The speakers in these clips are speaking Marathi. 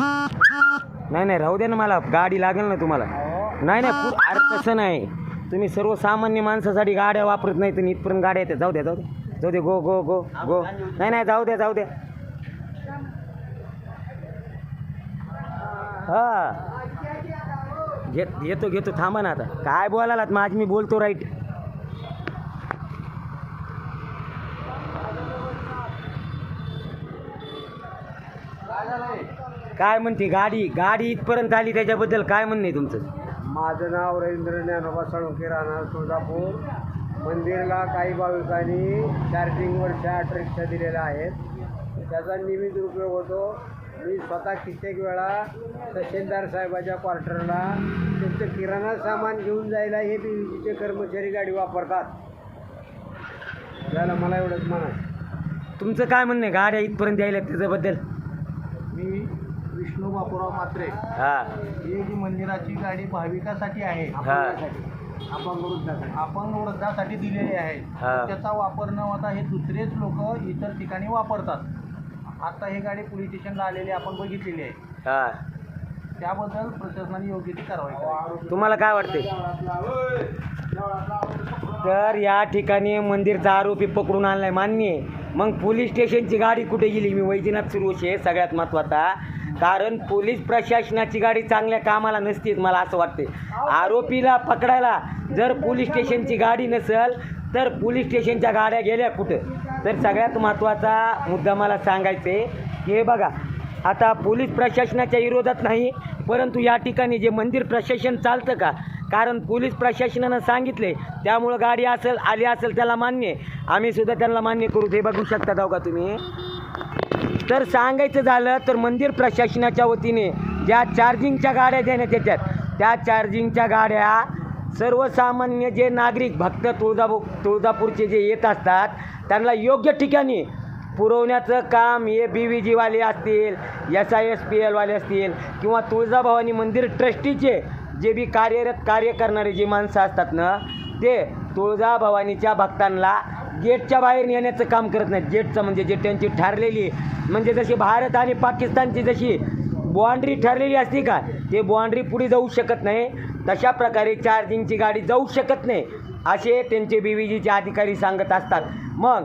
नाही नाही राहू द्या ना मला. गाडी लागेल ना तुम्हाला. नाही नाही पु- अरे तसं नाही. तुम्ही सर्वसामान्य माणसासाठी गाड्या वापरत नाही तर इथपर्यंत गाड्या येतात. जाऊ द्या जाऊ द्या जाऊ दे गो गो गो गो नाही नाही जाऊ द्या जाऊ द्या हा. घेत घेतो घेतो. थांबा ना आता. काय बोलायलात मग आज मी बोलतो राईट काय म्हणते गाडी? गाडी इथपर्यंत आली त्याच्याबद्दल काय म्हणणे तुमचं? माझं नाव रवींद्र ज्ञानोबा साळुंके राहणार तुळजापूर. मंदिरला काही भाविकांनी चार्जिंगवरच्या रिक्षा दिलेल्या आहेत. त्याचा नियमित उपयोग होतो. मी स्वतः कित्येक वेळा तहसीलदार साहेबाच्या क्वार्टरला त्यांचं किराणा सामान घेऊन जायला हे बी कर्मचारी गाडी वापरतात. त्याला मला एवढंच म्हणायचं तुमचं काय म्हणणं आहे? गाड्या इथपर्यंत यायला त्याच्याबद्दल? मी विष्णू बापूराव मात्रे हा. ही जी मंदिराची गाडी भाविकासाठी आहे हा. आपण वृद्धासाठी अपंग वृद्धासाठी दिलेली आहे. हा. त्याचा वापर न होता हे दुसरेच लोक इतर ठिकाणी वापरतात. आता ही गाडी पोलीस स्टेशनला आलेली आपण बघितलेली आहे. हा. त्याबद्दल प्रशासनाने योग्य ती कारवाई करावी. तुम्हाला काय वाटते तर या ठिकाणी मंदिरचा आरोपी पकडून आणलाय. मान्य आहे. मग पोलीस स्टेशनची गाडी कुठे गेली? मी वैजनाथ सुरू आहे सगळ्यात महत्त्वाचा कारण पोलीस प्रशासनाची गाडी चांगल्या कामाला नसतीच मला असं वाटते आरोपीला पकडायला जर पोलीस स्टेशनची गाडी नसेल तर पोलीस स्टेशनच्या गाड्या गेल्या कुठं? तर सगळ्यात महत्त्वाचा मुद्दा मला सांगायचं आहे हे बघा. आता पोलीस प्रशासनाच्या विरोधात नाही परंतु या ठिकाणी जे मंदिर प्रशासन चालतं का? कारण पोलीस प्रशासनानं सांगितले त्यामुळं गाडी असेल आली असेल त्याला मान्य आहे. आम्ही सुद्धा त्यांना मान्य करू ते बघू शकता जाऊ का तुम्ही तर सांगायचं झालं तर मंदिर प्रशासनाच्या वतीने ज्या चार्जिंगच्या गाड्या देण्यात येतात त्या चार्जिंगच्या गाड्या सर्वसामान्य जे नागरिक भक्त तुळजापू तुळजापूरचे जे येत असतात त्यांना योग्य ठिकाणी पुरवण्याचं काम हे बी व्ही जीवाले असतील एस आय एस पी एलवाले असतील किंवा तुळजाभवानी मंदिर ट्रस्टीचे जे बी कार्यरत कार्य करणारे जे माणसं असतात ना ते तुळजाभवानीच्या भक्तांना गेटच्या बाहेर नेण्याचं काम करत नाहीत. गेटचं म्हणजे जे त्यांची ठरलेली म्हणजे जशी भारत आणि पाकिस्तानची जशी बाँड्री ठरलेली असते का ते बाँड्री पुढे जाऊ शकत नाही. तशा प्रकारे चार्जिंगची गाडी जाऊ शकत नाही. असे त्यांचे बी व्ही जीचे अधिकारी सांगत असतात. मग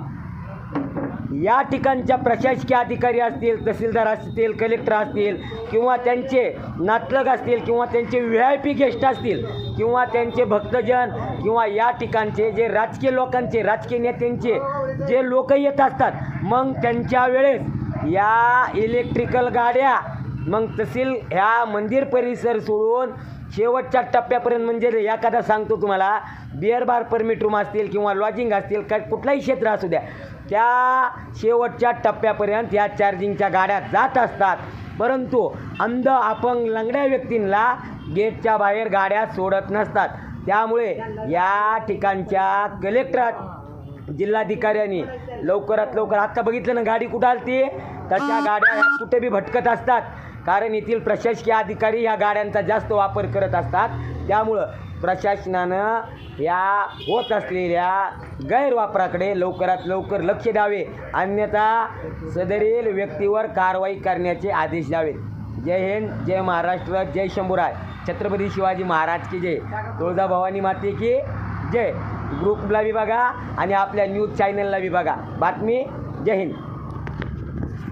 या ठिकाणच्या प्रशासकीय अधिकारी असतील तहसीलदार असतील कलेक्टर असतील किंवा त्यांचे नातलग असतील किंवा त्यांचे व्ही आय पी गेस्ट असतील किंवा त्यांचे भक्तजन किंवा या ठिकाणचे जे राजकीय लोकांचे राजकीय नेत्यांचे जे लोक येत असतात मग त्यांच्या वेळेस या इलेक्ट्रिकल गाड्या मग तहसील ह्या मंदिर परिसर सोडून शेवटच्या टप्प्यापर्यंत म्हणजे एखादा सांगतो तुम्हाला बिअर बार परमिट रूम असतील किंवा लॉजिंग असतील काय कुठलाही क्षेत्र असू द्या त्या शेवटच्या टप्प्यापर्यंत या चार्जिंगच्या गाड्या जात असतात. परंतु अंध अपंग लंगड्या व्यक्तींना गेटच्या बाहेर गाड्या सोडत नसतात. त्यामुळे या ठिकाणच्या कलेक्टर जिल्हाधिकाऱ्यांनी लवकरात लवकर आत्ता बघितलं ना गाडी कुठं आलती? तशा गाड्या ह्या कुठे बी भटकत असतात. कारण येथील प्रशासकीय अधिकारी ह्या गाड्यांचा जास्त वापर करत असतात. त्यामुळं प्रशासनानं या होत असलेल्या गैरवापराकडे लवकरात लवकर लक्ष द्यावे. अन्यथा सदरील व्यक्तीवर कारवाई करण्याचे आदेश द्यावेत. जय हिंद जय महाराष्ट्र जय शंभूराय. छत्रपती शिवाजी महाराज की जय. तुळजाभवानी माते की जय. ग्रुपला विभागा आणि आपल्या न्यूज चॅनलला विभागा बातमी जय हिंद.